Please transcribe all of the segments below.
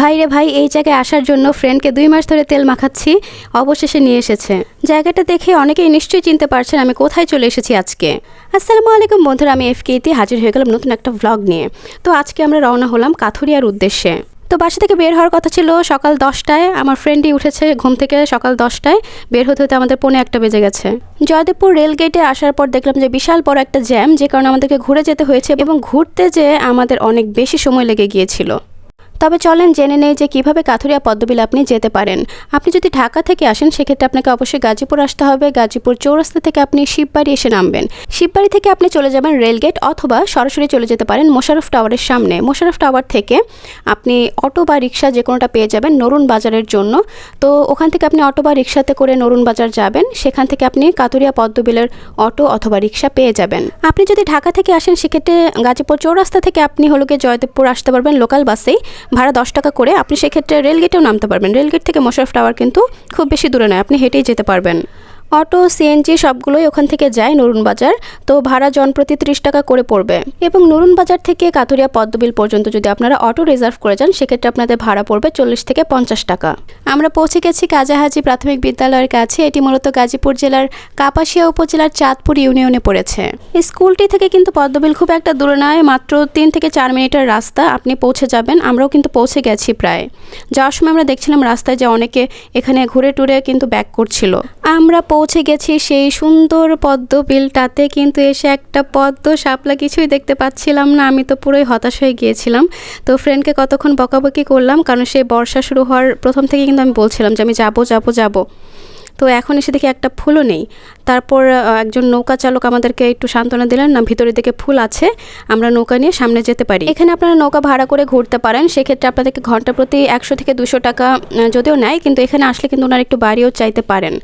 ভাই রে ভাই, এই জায়গায় আসার জন্য ফ্রেন্ডকে দুই মাস ধরে তেল মাখাচ্ছি, অবশেষে নিয়ে এসেছে। জায়গাটা দেখে অনেকেই নিশ্চয়ই চিনতে পারছেন আমি কোথায় চলে এসেছি আজকে। আসসালামু আলাইকুম বন্ধুরা, আমি এফকেতে হাজির হয়ে গেলাম নতুন একটা ভ্লগ নিয়ে। তো আজকে আমরা রওনা হলাম কাথুরিয়ার উদ্দেশ্যে। তো বাসা থেকে বের হওয়ার কথা ছিল সকাল দশটায়, আমার ফ্রেন্ডই উঠেছে ঘুম থেকে সকাল দশটায়, বের হতে হতে আমাদের পৌনে একটা বেজে গেছে। জয়দেবপুর রেল গেটে আসার পর দেখলাম যে বিশাল বড় একটা জ্যাম, যে কারণে আমাদেরকে ঘুরে যেতে হয়েছে এবং ঘুরতে যে আমাদের অনেক বেশি সময় লেগে গিয়েছিল। তবে চলেন জেনে নেই যে কীভাবে কাথুরিয়া পদ্মবিল আপনি যেতে পারেন। আপনি যদি ঢাকা থেকে আসেন, সেক্ষেত্রে আপনাকে অবশ্যই গাজীপুর আসতে হবে। গাজীপুর চৌরাস্তা থেকে আপনি শিববাড়ি এসে নামবেন। শিববাড়ি থেকে আপনি চলে যাবেন রেলগেট অথবা সরাসরি চলে যেতে পারেন মোশারফ টাওয়ারের সামনে। মোশারফ টাওয়ার থেকে আপনি অটো বা রিক্সা যে কোনোটা পেয়ে যাবেন নরুন বাজারের জন্য। তো ওখান থেকে আপনি অটো বা রিক্সাতে করে নরুন বাজার যাবেন। সেখান থেকে আপনি কাতুরিয়া পদ্মবিলের অটো অথবা রিক্সা পেয়ে যাবেন। আপনি যদি ঢাকা থেকে আসেন, সেক্ষেত্রে গাজীপুর চৌরাস্তা থেকে আপনি হলো গিয়ে জয়দেবপুর আসতে পারবেন লোকাল বাসেই। ভাড়া দশ টাকা করে আপনি সেক্ষেত্রে রেলগেটেও নামতে পারবেন। রেলগেট থেকে মোশারফ টাওয়ার কিন্তু খুব বেশি দূরে নয়, আপনি হেঁটেই যেতে পারবেন। অটো সিএনজি সবগুলোই ওখান থেকে যায় নরুন বাজার। তো ভাড়া জনপ্রতি ত্রিশ টাকা করে পড়বে। এবং নরুন বাজার থেকে কাতুরিয়া পদ্মবিল পর্যন্ত যদি আপনারা অটো রিজার্ভ করে যান, সেক্ষেত্রে আপনাদের ভাড়া পড়বে চল্লিশ থেকে পঞ্চাশ টাকা। আমরা পৌঁছে গেছি কাজাহাজি প্রাথমিক বিদ্যালয়ের কাছে। এটি মূলত গাজীপুর জেলার কাপাসিয়া উপজেলার চাঁদপুর ইউনিয়নে পড়েছে। স্কুলটি থেকে কিন্তু পদ্মবিল খুব একটা দূরে নয়, মাত্র তিন থেকে চার মিনিটের রাস্তা। আপনি পৌঁছে যাবেন, আমরাও কিন্তু পৌঁছে গেছি প্রায়। যাওয়ার সময় আমরা দেখছিলাম রাস্তায় যে অনেকে এখানে ঘুরে টুরে কিন্তু ব্যাক করছিল। আমরা পৌঁছে গেছি সেই সুন্দর পদ্ম বিলটাতে, কিন্তু এসে একটা পদ্ম শাপলা কিছুই দেখতে পাচ্ছিলাম না। আমি তো পুরোই হতাশ হয়ে গিয়েছিলাম। তো ফ্রেন্ডকে কতক্ষণ বকাবকি করলাম, কারণ সেই বর্ষা শুরু হওয়ার প্রথম থেকে কিন্তু আমি বলছিলাম যে আমি যাব যাব যাব। তো এখন এসে দেখি একটা ফুলও নেই। তারপর একজন নৌকা চালক আমাদেরকে একটু সান্ত্বনা দিলেন, না, ভিতরের দিকে ফুল আছে, আমরা নৌকা নিয়ে সামনে যেতে পারি। এখানে আপনারা নৌকা ভাড়া করে ঘুরতে পারেন, সেক্ষেত্রে আপনাদেরকে ঘণ্টা প্রতি একশো থেকে দুশো টাকা যদিও নেয়, কিন্তু এখানে আসলে কিন্তু ওনারা একটু বাড়িও চাইতে পারেন।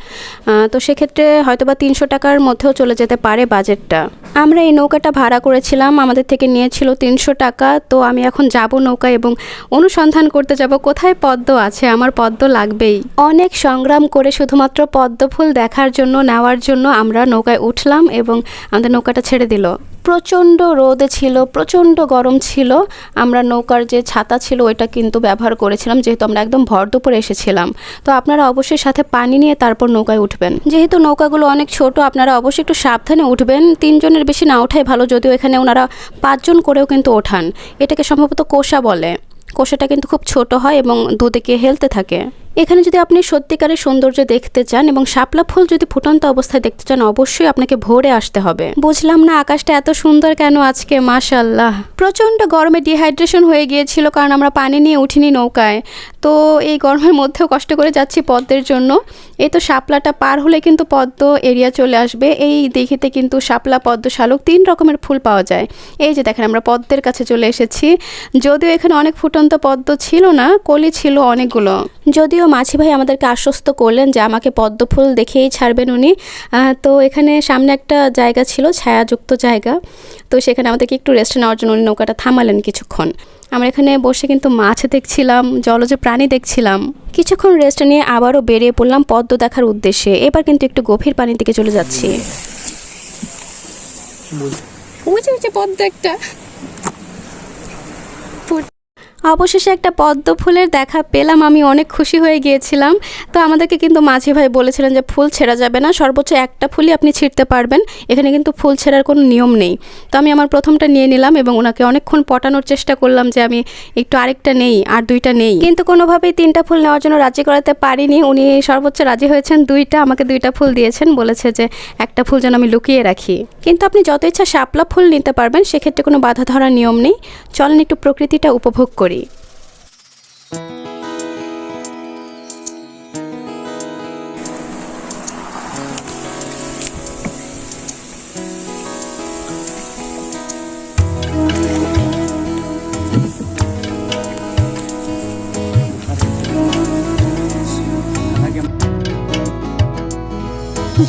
তো সেক্ষেত্রে হয়তো বা তিনশো টাকার মধ্যেও চলে যেতে পারে বাজেটটা। আমরা এই নৌকাটা ভাড়া করেছিলাম, আমাদের থেকে নিয়েছিল তিনশো টাকা, তো আমি এখন যাব নৌকা এবং অনুসন্ধান করতে যাব, কোথায় পদ্ম আছে? আমার পদ্ম লাগবেই। অনেক সংগ্রাম করে শুধুমাত্র পদ্ম ফুল দেখার জন্য, নেওয়ার জন্য আমরা নৌকায় উঠলাম এবং আমাদের নৌকাটা ছেড়ে দিল। প্রচণ্ড রোদে ছিল, প্রচণ্ড গরম ছিল। আমরা নৌকার যে ছাতা ছিল ওইটা কিন্তু ব্যবহার করেছিলাম, যেহেতু আমরা একদম ভর দুপুরে এসেছিলাম। তো আপনারা অবশ্যই সাথে পানি নিয়ে তারপর নৌকায় উঠবেন। যেহেতু নৌকাগুলো অনেক ছোট, আপনারা অবশ্যই একটু সাবধানে উঠবেন। তিনজনের বেশি না ওঠাই ভালো, যদিও এখানে ওনারা পাঁচজন করেও কিন্তু ওঠান। এটাকে সম্ভবত কোষা বলে। কোষাটা কিন্তু খুব ছোট হয় এবং দুদিকে হেলতে থাকে। এখানে যদি আপনি সত্যিকারের সৌন্দর্য দেখতে চান এবং শাপলা ফুল যদি ফুটন্ত অবস্থায় দেখতে চান, অবশ্যই আপনাকে ভোরে আসতে হবে। বুঝলাম না আকাশটা এত সুন্দর কেন আজকে মাশাল্লাহ প্রচণ্ড গরমে ডিহাইড্রেশন হয়ে গিয়েছিল কারণ আমরা পানি নিয়ে উঠিনি নৌকায়। তো এই গরমের মধ্যেও কষ্ট করে যাচ্ছি পদ্মের জন্য। এই তো শাপলাটা পার হলে কিন্তু পদ্ম এরিয়া চলে আসবে। এই দিঘিতে কিন্তু শাপলা, পদ্ম, শালুক তিন রকমের ফুল পাওয়া যায়। এই যে দেখেন আমরা পদ্মের কাছে চলে এসেছি। যদিও এখানে অনেক ফুটন্ত পদ্ম ছিল না, কলি ছিল অনেকগুলো। যদিও মাঝি ভাই আমাদেরকে আশ্বস্ত করলেন যে আমাকে পদ্ম ফুল দেখেই ছাড়বেন উনি। তো এখানে সামনে একটা জায়গা ছিল, ছায়াযুক্ত জায়গা। তো সেখানে আমাদেরকে একটু রেস্ট নেওয়ার জন্য উনি নৌকাটা থামালেন কিছুক্ষণ। আমরা এখানে বসে কিন্তু মাছ দেখছিলাম, জলজ প্রাণী দেখছিলাম। কিছুক্ষণ রেস্ট নিয়ে আবারও বেরিয়ে পড়লাম পদ্ম দেখার উদ্দেশ্যে। এবার কিন্তু একটু গভীর পানির দিকে চলে যাচ্ছি। পদ্ম একটা। অবশেষে একটা পদ্ম ফুলের দেখা পেলাম, আমি অনেক খুশি হয়ে গিয়েছিলাম। তো আমাদেরকে কিন্তু মাঝি ভাই বলেছিলেন যে ফুল ছেঁড়া যাবে না, সর্বোচ্চ একটা ফুলই আপনি ছিঁড়তে পারবেন। এখানে কিন্তু ফুল ছেঁড়ার কোনো নিয়ম নেই। তো আমি আমার প্রথমটা নিয়ে নিলাম এবং ওনাকে অনেকক্ষণ পটানোর চেষ্টা করলাম যে আমি একটু আরেকটা নেই, আর দুইটা নেই। কিন্তু কোনোভাবেই তিনটা ফুল নেওয়ার জন্য রাজি করাতে পারিনি। উনি সর্বোচ্চ রাজি হয়েছেন, দুইটা আমাকে দুইটা ফুল দিয়েছেন, বলেছে যে একটা ফুল যেন আমি লুকিয়ে রাখি। কিন্তু আপনি যত ইচ্ছা শাপলা ফুল নিতে পারবেন, সেক্ষেত্রে কোনো বাধা ধরার নিয়ম নেই। চলেন একটু প্রকৃতিটা উপভোগ করি।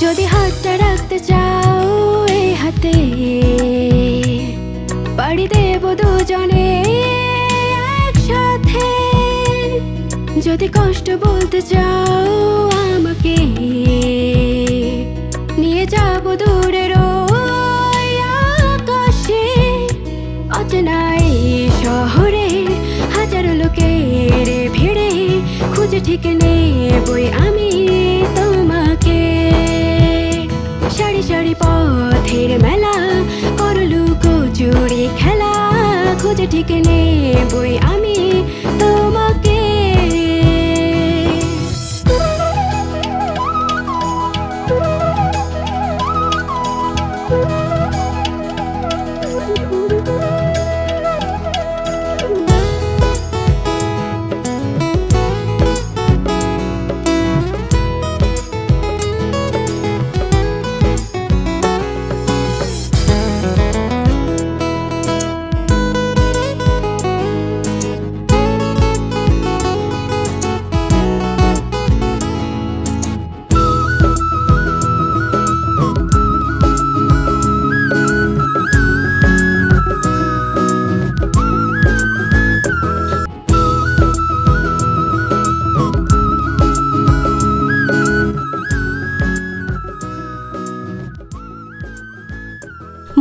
যদি হাতটা রাখতে চাও এই হাতে পাড়ি দেব দুজনে। যদি কষ্ট বলতে চাও আমাকে নিয়ে যাব দূরের আকাশে। অচেনা এই শহরে হাজারো লোকের খুঁজে ঠিক নেবই আমি তোমাকে। সারি সারি পথের মেলা করলু কচুরি খেলা, খুঁজে ঠিক নেবই আমি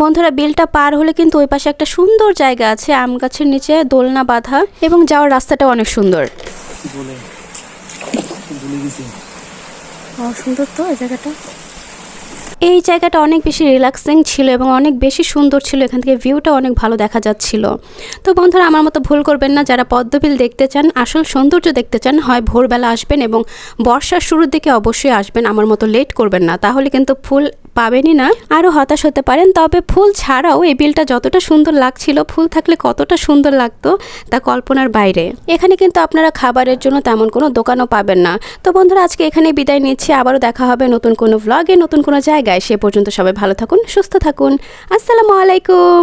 বন্ধুরা বিলটা পার হলে কিন্তু ওই পাশে একটা সুন্দর জায়গা আছে আম গাছের নিচে দোলনা বাঁধা এবং যাওয়ার রাস্তাটা অনেক সুন্দর। তো এই জায়গাটা। এই জায়গাটা অনেক বেশি রিল্যাক্সিং ছিল এবং অনেক বেশি সুন্দর ছিল এখান থেকে ভিউটা অনেক ভালো দেখা যাচ্ছিল। তো বন্ধুরা আমার মতো ভুল করবেন না যারা পদ্মবিল দেখতে চান আসল সৌন্দর্য দেখতে চান হয় ভোরবেলা আসবেন এবং বর্ষার শুরুর দিকে অবশ্যই আসবেন আমার মতো লেট করবেন না। তাহলে কিন্তু ফুল পাবেনই না। আরও হতাশ হতে পারেন, তবে ফুল ছাড়াও এই বিলটা যতটা সুন্দর লাগছিল, ফুল থাকলে কতটা সুন্দর লাগতো তা কল্পনার বাইরে। এখানে কিন্তু আপনারা খাবারের জন্য তেমন কোনো দোকানও পাবেন না। তো বন্ধুরা, আজকে এখানে বিদায় নিচ্ছি। আবারও দেখা হবে নতুন কোনো ব্লগে নতুন কোনো জায়গায়। সে পর্যন্ত সবাই ভালো থাকুন, সুস্থ থাকুন। আসসালামু আলাইকুম।